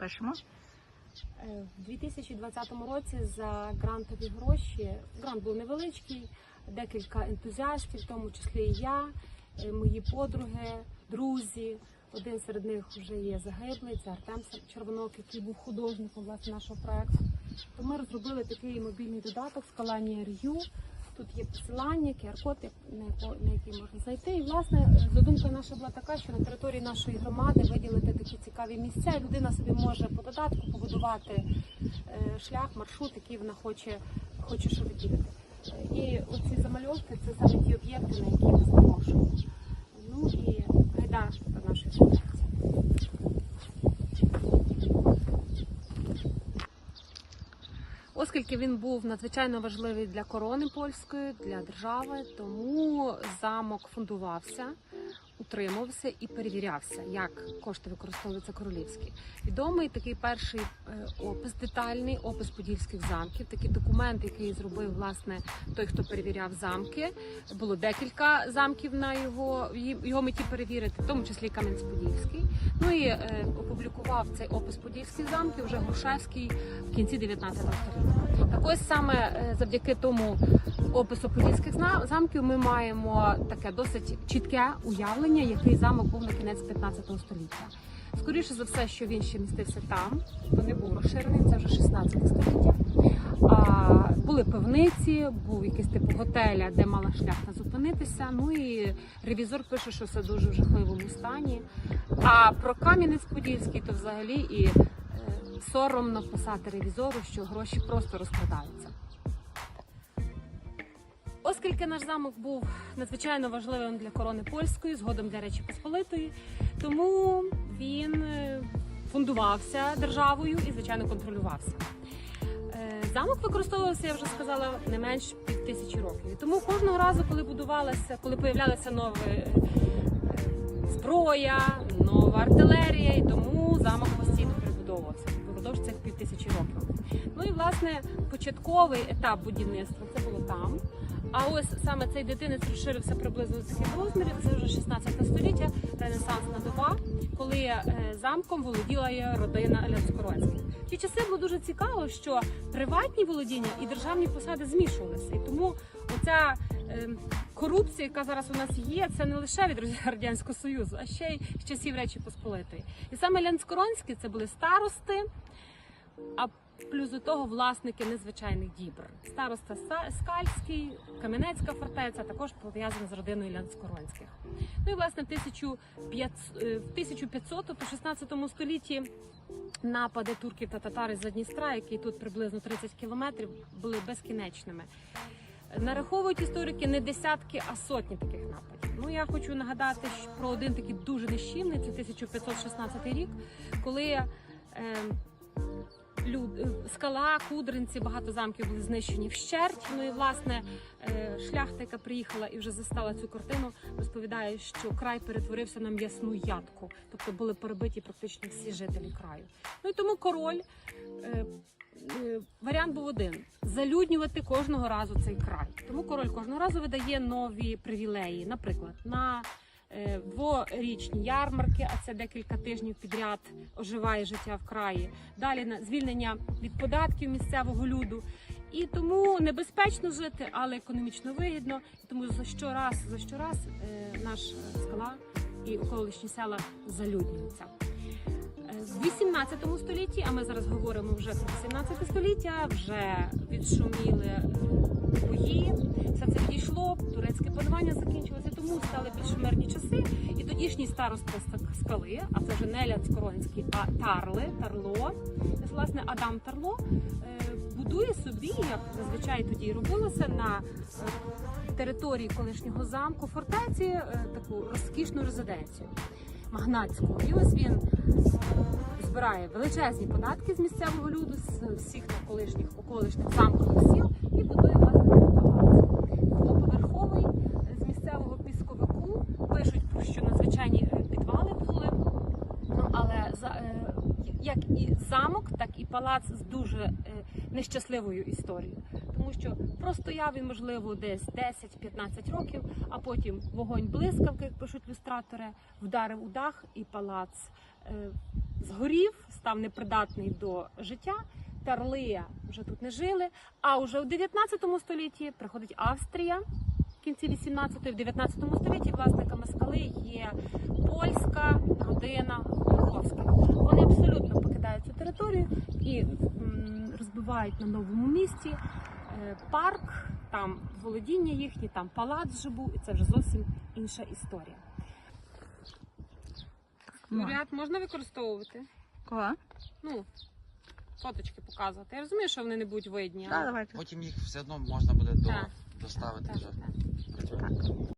Пишемо. Е, В 2020 році за грантові гроші грант був невеличкий, декілька ентузіастів, в тому числі і я, е, мої подруги, друзі. Один серед них вже є загиблий, це Артем Червонок, який був художником власне нашого проекту. То ми розробили такий мобільний додаток Скаланія Рю. Тут є посилання, QR-код, на який можна зайти. І власне задумка наша була така, що на території нашої громади виділити такі цікаві місця, і людина собі може по додатку побудувати е, шлях, маршрут, який вона хоче, хоче що відвідати. Е, І оці замальовки це саме ті об'єкти, на які ми запрошуємо. Ну і гайда до нашої колекції. Оскільки він був надзвичайно важливий для корони польської, для держави, тому замок фундувався, утримувався і перевірявся, як кошти використовуються королівські. Відомий такий перший е, опис, детальний опис подільських замків, такий документ, який зробив власне той, хто перевіряв замки. Було декілька замків на його його меті перевірити, в тому числі Кам'янець-Подільський. Ну і е, опублікував цей опис подільських замків вже Грушевський в кінці 19 століття. Так ось саме е, завдяки тому опису подільських замків ми маємо таке досить чітке уявлення, який замок був на кінець 15 століття. Скоріше за все, що він ще містився там, то не був розширений, це вже 16 століття. Були пивниці, був якийсь типу готеля, де мала шляхта зупинитися. Ну і ревізор пише, що все дуже в жахливому стані. А про Кам'янець-Подільський то взагалі і е, соромно писати ревізору, що гроші просто розкладаються. Оскільки наш замок був надзвичайно важливим для корони польської, згодом для Речі Посполитої, тому він е, фундувався державою і, звичайно, контролювався. Замок використовувався, я вже сказала, не менш пів тисячі років. Тому кожного разу, коли будувалася, коли появлялася нова е, зброя, нова артилерія, і тому замок постійно перебудовувався впродовж цих пів тисячі років. Ну і власне початковий етап будівництва це було там. А ось саме цей дитинець розширився приблизно з таких розмірів. Це вже 16 століття, ренесансна доба, коли е, замком володіла родина Ляцкоронських. В ті часи було дуже цікаво, що приватні володіння і державні посади змішувалися. І тому оця е, корупція, яка зараз у нас є, це не лише від радянського союзу, а ще й з часів Речі Посполитої. І саме Лянскоронські це були старости. А плюс до того власники незвичайних дібр. Староста Скальський, Кам'янецька фортеця також пов'язана з родиною Лянскоронських. Ну і власне в 1500 тобто 16 столітті напади турків та татар із Задністра, які тут приблизно 30 кілометрів, були безкінечними. Нараховують історики не десятки, а сотні таких нападів. Ну я хочу нагадати про один такий дуже нищівний, це 1516 рік, коли е, люд, е, скала, кудринці, багато замків були знищені вщерть. Ну і власне е, шляхта, яка приїхала і вже застала цю картину, розповідає, що край перетворився на м'ясну ядку, тобто були перебиті практично всі жителі краю. Ну і тому король. е, Варіант був один залюднювати кожного разу цей край. Тому король кожного разу видає нові привілеї. Наприклад, на дворічні ярмарки, а це декілька тижнів підряд оживає життя в краї. Далі звільнення від податків місцевого люду. І тому небезпечно жити, але економічно вигідно. Тому за щораз, за щораз е, наш е, скала і околишні села залюднюються. Е, В 18 столітті, а ми зараз говоримо вже про 18 століття, вже відшуміли е, бої, все це відійшло, турецьке панування закінчилося, тому стали більш мирні часи. І тодішній староста Ска- скали, а це вже не Ляцкоронський, а Тарли, Тарло, власне, Адам Тарло е, будує собі, як зазвичай тоді і робилося, на е, території колишнього замку фортеці е, таку розкішну резиденцію магнатську. І ось він збирає величезні податки з місцевого люду, з всіх навколишніх околишніх замкових сіл і будує власне цей палац. Двоповерховий з місцевого пісковику пишуть про що надзвичайні е, підвали були. Ну але за е, як і замок, так і палац з дуже е, нещасливою історією, тому що простояв він, можливо, десь 10-15 років, а потім вогонь блискавки, як пишуть люстратори, вдарив у дах, і палац е, згорів, став непридатний до життя. Тарли вже тут не жили. А вже в 19 столітті приходить Австрія. В кінці 18-го, в 19 столітті власниками скали є польська родина Глуховських. Вони абсолютно покидають цю територію і розбивають на новому місці е, парк, там володіння їхні, там палац вже був, і це вже зовсім інша історія. Ряд можна використовувати? Кого? Ну, фоточки показувати. Я розумію, що вони не будуть видні. Але- давайте. Потім їх все одно можна буде до, доставити вже.